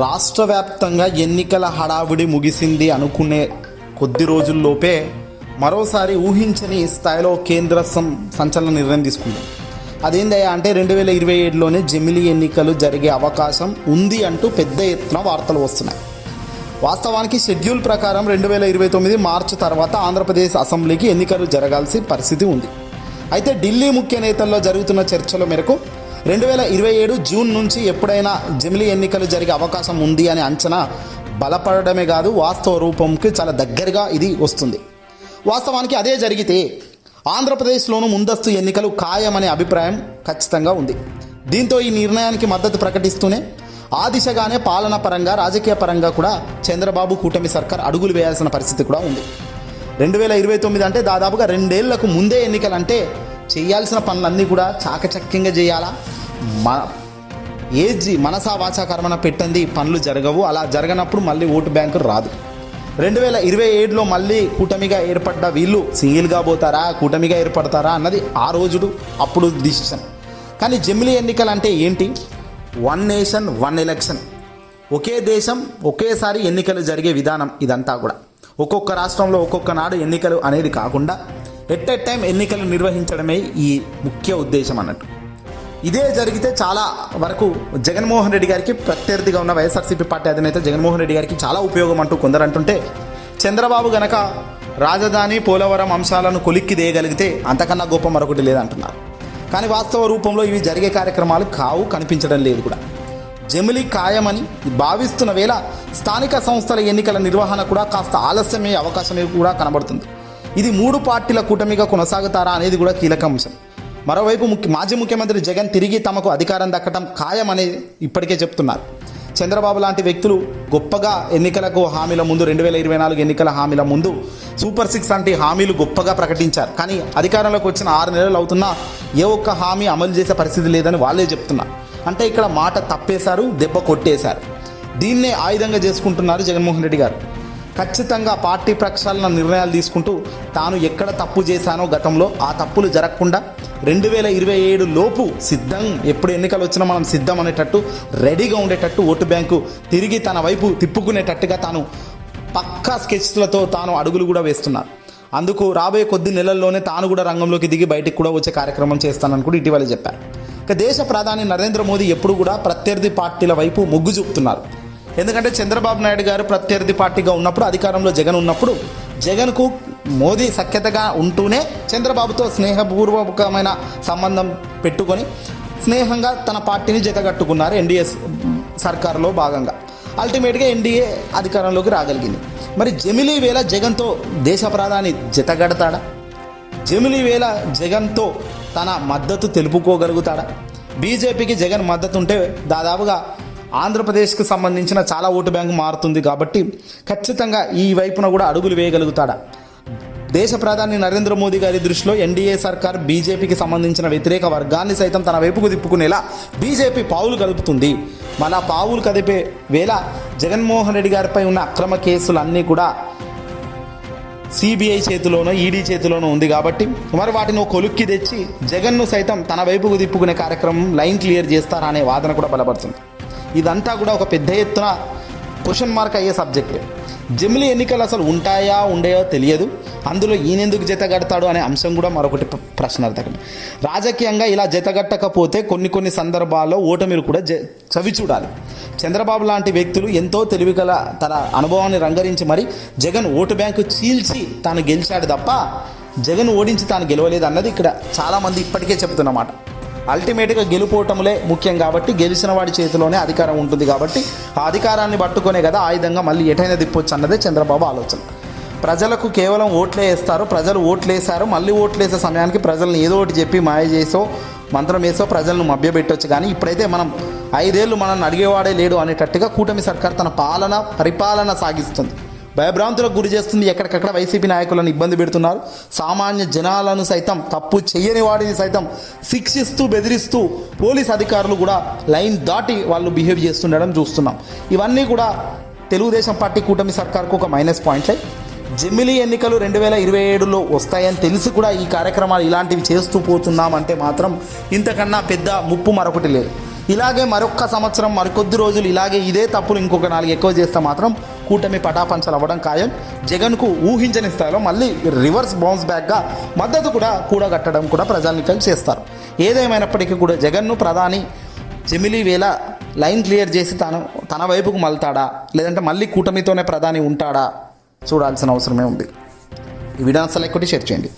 రాష్ట్ర వ్యాప్తంగా ఎన్నికల హడావిడి ముగిసింది అనుకునే కొద్ది రోజుల్లోపే మరోసారి ఊహించని స్థాయిలో కేంద్ర సం సంచలన నిర్ణయం తీసుకుంది. అదేందయ్యా అంటే రెండు వేల ఇరవై ఏడులోనే జమిలీ ఎన్నికలు జరిగే అవకాశం ఉంది అంటూ పెద్ద ఎత్తున వార్తలు వస్తున్నాయి. వాస్తవానికి షెడ్యూల్ ప్రకారం రెండు వేల ఇరవై తొమ్మిది మార్చి తర్వాత ఆంధ్రప్రదేశ్ అసెంబ్లీకి ఎన్నికలు జరగాల్సి పరిస్థితి ఉంది. అయితే ఢిల్లీ ముఖ్య నేతల్లో జరుగుతున్న చర్చల మేరకు రెండు వేల ఇరవై ఏడు జూన్ నుంచి ఎప్పుడైనా జమిలీ ఎన్నికలు జరిగే అవకాశం ఉంది అనే అంచనా బలపడమే కాదు వాస్తవ రూపంకి చాలా దగ్గరగా ఇది వస్తుంది. వాస్తవానికి అదే జరిగితే ఆంధ్రప్రదేశ్లోనూ ముందస్తు ఎన్నికలు ఖాయమనే అభిప్రాయం ఖచ్చితంగా ఉంది. దీంతో ఈ నిర్ణయానికి మద్దతు ప్రకటిస్తూనే ఆ దిశగానే పాలన పరంగా రాజకీయ పరంగా కూడా చంద్రబాబు కూటమి సర్కార్ అడుగులు వేయాల్సిన పరిస్థితి కూడా ఉంది. రెండు వేల ఇరవై తొమ్మిది అంటే దాదాపుగా రెండేళ్ళకు ముందే ఎన్నికలంటే చేయాల్సిన పనులన్నీ కూడా చాకచక్యంగా చేయాలా? మన ఏజీ మనసా వాచా కర్మన పెట్టండి పనులు జరగవు. అలా జరగనప్పుడు మళ్ళీ ఓటు బ్యాంకు రాదు. రెండు వేల ఇరవై ఏడులో మళ్ళీ కూటమిగా ఏర్పడ్డ వీళ్ళు సింగిల్గా పోతారా కూటమిగా ఏర్పడతారా అన్నది ఆ రోజుడు అప్పుడు డిసిషన్ కానీ జమిలీ ఎన్నికలు అంటే ఏంటి? One nation one election. ఒకే దేశం ఒకేసారి ఎన్నికలు జరిగే విధానం ఇదంతా కూడా. ఒక్కొక్క రాష్ట్రంలో ఒక్కొక్క నాడు ఎన్నికలు అనేది కాకుండా ఎట్ ఎట్ టైం ఎన్నికలు నిర్వహించడమే ఈ ముఖ్య ఉద్దేశం అన్నట్టు. ఇదే జరిగితే చాలా వరకు జగన్మోహన్ రెడ్డి గారికి ప్రత్యర్థిగా ఉన్న వైఎస్ఆర్సీపీ పార్టీ అధినేత జగన్మోహన్ రెడ్డి గారికి చాలా ఉపయోగం అంటూ కొందరు అంటుంటే చంద్రబాబు గనక రాజధాని పోలవరం అంశాలను కొలిక్కి దేయగలిగితే అంతకన్నా గొప్ప మరొకటి లేదంటున్నారు. కానీ వాస్తవ రూపంలో ఇవి జరిగే కార్యక్రమాలు కావు కనిపించడం లేదు కూడా. జమిలి ఖాయమని భావిస్తున్న వేళ స్థానిక సంస్థల ఎన్నికల నిర్వహణ కూడా కాస్త ఆలస్యమయ్యే అవకాశమే కూడా కనబడుతుంది. ఇది మూడు పార్టీల కూటమిగా కొనసాగుతారా అనేది కూడా కీలక అంశం మరోవైపు ముఖ్య మాజీ ముఖ్యమంత్రి జగన్ తిరిగి తమకు అధికారం దక్కడం ఖాయమని ఇప్పటికే చెప్తున్నారు. చంద్రబాబు లాంటి వ్యక్తులు గొప్పగా ఎన్నికలకు హామీల ముందు రెండు వేల ఇరవై నాలుగు ఎన్నికల హామీల ముందు సూపర్ సిక్స్ లాంటి హామీలు గొప్పగా ప్రకటించారు. కానీ అధికారంలోకి వచ్చిన ఆరు నెలలు అవుతున్నా ఏ ఒక్క హామీ అమలు చేసే పరిస్థితి లేదని వాళ్ళే చెప్తున్నారు. అంటే ఇక్కడ మాట తప్పేశారు దెబ్బ కొట్టేశారు. దీన్నే ఆయుధంగా చేసుకుంటున్నారు జగన్మోహన్ రెడ్డి గారు. ఖచ్చితంగా పార్టీ ప్రక్షాళన నిర్ణయాలు తీసుకుంటూ తాను ఎక్కడ తప్పు చేశానో గతంలో ఆ తప్పులు జరగకుండా రెండు వేల ఇరవై ఏడు లోపు సిద్ధం ఎప్పుడు ఎన్నికలు వచ్చినా మనం సిద్ధం అనేటట్టు రెడీగా ఉండేటట్టు ఓటు బ్యాంకు తిరిగి తన వైపు తిప్పుకునేటట్టుగా తాను పక్కా స్కెచ్లతో తాను అడుగులు కూడా వేస్తున్నారు. అందుకు రాబోయే కొద్ది నెలల్లోనే తాను కూడా రంగంలోకి దిగి బయటికి కూడా వచ్చే కార్యక్రమం చేస్తానని కూడా ఇటీవల చెప్పారు. ఇక దేశ ప్రధాని నరేంద్ర మోదీ ఎప్పుడు కూడా ప్రత్యర్థి పార్టీల వైపు మొగ్గు చూపుతున్నారు. ఎందుకంటే చంద్రబాబు నాయుడు గారు ప్రత్యర్థి పార్టీగా ఉన్నప్పుడు అధికారంలో జగన్ ఉన్నప్పుడు జగన్కు మోదీ సఖ్యతగా ఉంటూనే చంద్రబాబుతో స్నేహపూర్వకమైన సంబంధం పెట్టుకొని స్నేహంగా తన పార్టీని జతగట్టుకున్నారు ఎన్డీఏ సర్కారులో భాగంగా. అల్టిమేట్గా ఎన్డీఏ అధికారంలోకి రాగలిగింది. మరి జమిలీ వేళ జగన్తో దేశ ప్రధాని జతగడతాడా? జమిలీ వేళ జగన్తో తన మద్దతు తెలుపుకోగలుగుతాడా? బీజేపీకి జగన్ మద్దతు ఉంటే దాదాపుగా ఆంధ్రప్రదేశ్కి సంబంధించిన చాలా ఓటు బ్యాంకు మారుతుంది కాబట్టి ఖచ్చితంగా ఈ వైపున కూడా అడుగులు వేయగలుగుతాడా? దేశ ప్రధాని నరేంద్ర మోదీ గారి దృష్టిలో ఎన్డీఏ సర్కార్ బీజేపీకి సంబంధించిన వ్యతిరేక వర్గాన్ని సైతం తన వైపుకు తిప్పుకునేలా బీజేపీ పావులు కలుపుతుంది మళ్ళా పావులు కదిపే వేళ జగన్మోహన్ రెడ్డి గారిపై ఉన్న అక్రమ కేసులన్నీ కూడా సిబిఐ చేతిలోనో ఈడీ చేతిలోనో ఉంది కాబట్టి మరి వాటిని ఒక కొలుక్కి తెచ్చి జగన్ను సైతం తన వైపుకు తిప్పుకునే కార్యక్రమం లైన్ క్లియర్ చేస్తారా అనే వాదన కూడా బలపడుతుంది. ఇదంతా కూడా ఒక పెద్ద ఎత్తున క్వశ్చన్ మార్క్ అయ్యే సబ్జెక్ట్ జమిలీ ఎన్నికలు అసలు ఉంటాయా ఉండయో తెలియదు. అందులో ఈయనెందుకు జతగడతాడు అనే అంశం కూడా మరొకటి ప్ర- ప్రశ్నార్థకం. రాజకీయంగా ఇలా జతగట్టకపోతే కొన్ని కొన్ని సందర్భాల్లో ఓటమిలు కూడా జ చవి చూడాలి. చంద్రబాబు లాంటి వ్యక్తులు ఎంతో తెలివిగల తన అనుభవాన్ని రంగరించి మరి జగన్ ఓటు బ్యాంకు చీల్చి తాను గెలిచాడు తప్ప జగన్ ఓడించి తాను గెలవలేదు అన్నది ఇక్కడ చాలామంది ఇప్పటికే చెబుతున్నమాట అల్టిమేట్గా గెలుపోవటములే ముఖ్యం కాబట్టి గెలిచిన వాడి చేతిలోనే అధికారం ఉంటుంది కాబట్టి ఆ అధికారాన్ని పట్టుకునే కదా ఆయుధంగా మళ్ళీ ఎటైనా తిప్పొచ్చు అన్నదే చంద్రబాబు ఆలోచన. ప్రజలకు కేవలం ఓట్లే వేస్తారు ప్రజలు ఓట్లు వేశారు మళ్ళీ ఓట్లు వేసే సమయానికి ప్రజలను ఏదో ఒకటి చెప్పి మాయ చేసో మంత్రం వేసో ప్రజలను మభ్యపెట్టొచ్చు. కానీ ఇప్పుడైతే మనం ఐదేళ్ళు మనల్ని అడిగేవాడే లేడు అనేటట్టుగా కూటమి సర్కార్ తన పాలన పరిపాలన సాగిస్తుంది. భయభ్రాంతులకు గురి చేస్తుంది ఎక్కడికక్కడ వైసీపీ నాయకులను ఇబ్బంది పెడుతున్నారు. సామాన్య జనాలను సైతం తప్పు చేయని వాడిని సైతం శిక్షిస్తూ బెదిరిస్తూ పోలీస్ అధికారులు కూడా లైన్ దాటి వాళ్ళు బిహేవ్ చేస్తుండడం చూస్తున్నాం. ఇవన్నీ కూడా తెలుగుదేశం పార్టీ కూటమి సర్కార్కు ఒక మైనస్ పాయింట్లే జమిలీ ఎన్నికలు రెండు వేల ఇరవై ఏడులో వస్తాయని తెలిసి కూడా ఈ కార్యక్రమాలు ఇలాంటివి చేస్తూ పోతున్నామంటే మాత్రం ఇంతకన్నా పెద్ద ముప్పు మరొకటి లేదు. ఇలాగే మరొక్క సంవత్సరం మరికొద్ది రోజులు ఇలాగే ఇదే తప్పులు ఇంకొక నాలుగు ఎక్కువ చేస్తే మాత్రం కూటమి పటాపంచలు అవ్వడం ఖాయం. జగన్కు ఊహించని స్థాయిలో మళ్ళీ రివర్స్ బౌన్స్ బ్యాక్గా మద్దతు కూడా కూడగట్టడం కూడా ప్రజానికలు చేస్తారు. ఏదేమైనప్పటికీ కూడా జగన్ను ప్రధాని జమిలీ వేళ లైన్ క్లియర్ చేసి తను తన వైపుకు మళ్తాడా? లేదంటే మళ్ళీ కూటమితోనే ప్రధాని ఉంటాడా? చూడాల్సిన అవసరమే ఉంది. ఈ వీడియో అసలు ఎక్కువ షేర్ చేయండి.